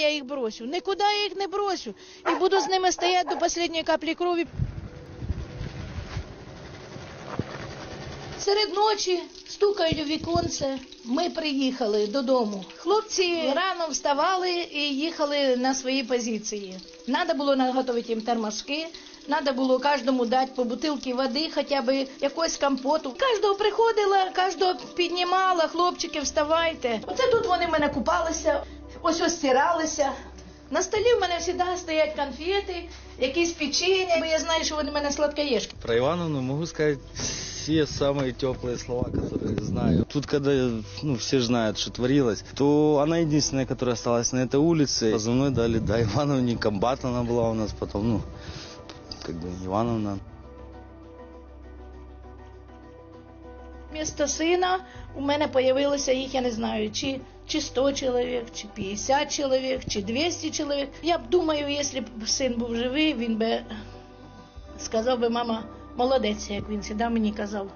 я їх бросю? Нікуди я їх не бросю. І буду з ними стояти до останньої каплі крові. Серед ночі стукають у віконце. Ми приїхали додому. Хлопці рано вставали і їхали на свої позиції. Надо було наготовити їм термошки. Надо було кожному дати по бутилці води, хоча б якогось компоту. Кожного приходила, кожного піднімала, хлопчики, вставайте. Оце тут вони мене купалися, ось ось стиралися. На столі в мене завжди стоять конфети, якісь печення, бо я знаю, що вони в мене сладкоєшки. Про Ивановну могу сказать все самые теплые слова, которые знаю. Тут, когда ну, все ж знают, что творилось, то она единственная, которая осталась на этой улице. Позывной дали, да, Ивановне, комбат она была у нас потом, ну, как бы Ивановна. Вместо сина у мене появилося їх, я не знаю, чи, чи 100 чоловік, чи 50 чоловік, чи 200 чоловік. Я б думаю, якщо б син був живий, він би сказав би, мама, молодець, як він завжди мені казав.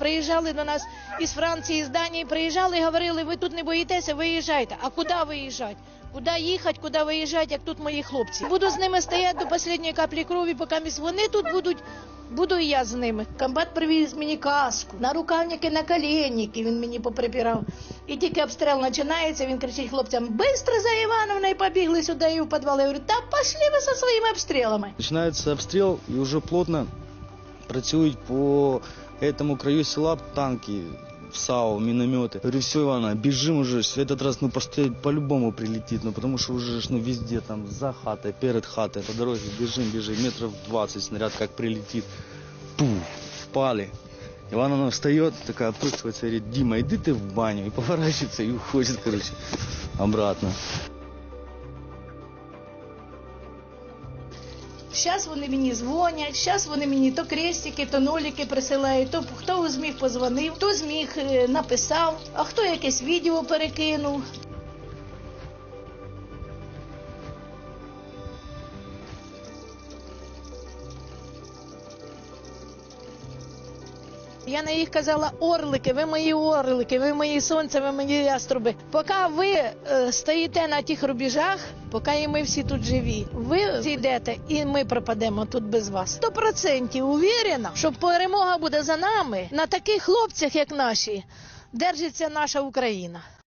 Приїжджали до нас із Франції, з Данії, приїжджали і говорили, ви тут не боїтеся, виїжджайте. А куди виїжджати? Куди їхати, куди виїжджати, як тут мої хлопці? Буду з ними стояти до останньої каплі крові, поки вони тут будуть. Буду і я з ними. Комбат привіз мені каску, на рукавники, на коленники він мені поприпірав. І тільки обстріл починається, він кричить хлопцям: бистро за Івановною побігли сюди і в підвал. Я говорю, та пошли ви зі своїми обстрілами. Начинается обстрел и уже плотно працюють по этому краю села танки, САУ, минометы. Говорю, все, Ивана, бежим уже, в этот раз, ну, просто по-любому прилетит, ну, потому что уже, ну, везде, там, за хатой, перед хатой, по дороге бежим, бежим, метров 20 снаряд как прилетит, пух, впали. Ивановна встает, такая опускается, говорит, Дима, иди ты в баню, и поворачивается, и уходит, короче, обратно. Зараз вони мені дзвонять, зараз вони мені то крестики, то ноліки присилають, то хто зміг позвонив, хто зміг е, написав, а хто якесь відео перекинув. Я на їх казала орлики, ви мої орлики, ви мої сонце, ви мої яструби. Поки ви е, стоїте на тих рубежах, поки і ми всі тут живі, ви зійдете і ми пропадемо тут без вас. Сто процентів увірена, що перемога буде за нами на таких хлопцях, як наші, держиться наша Україна.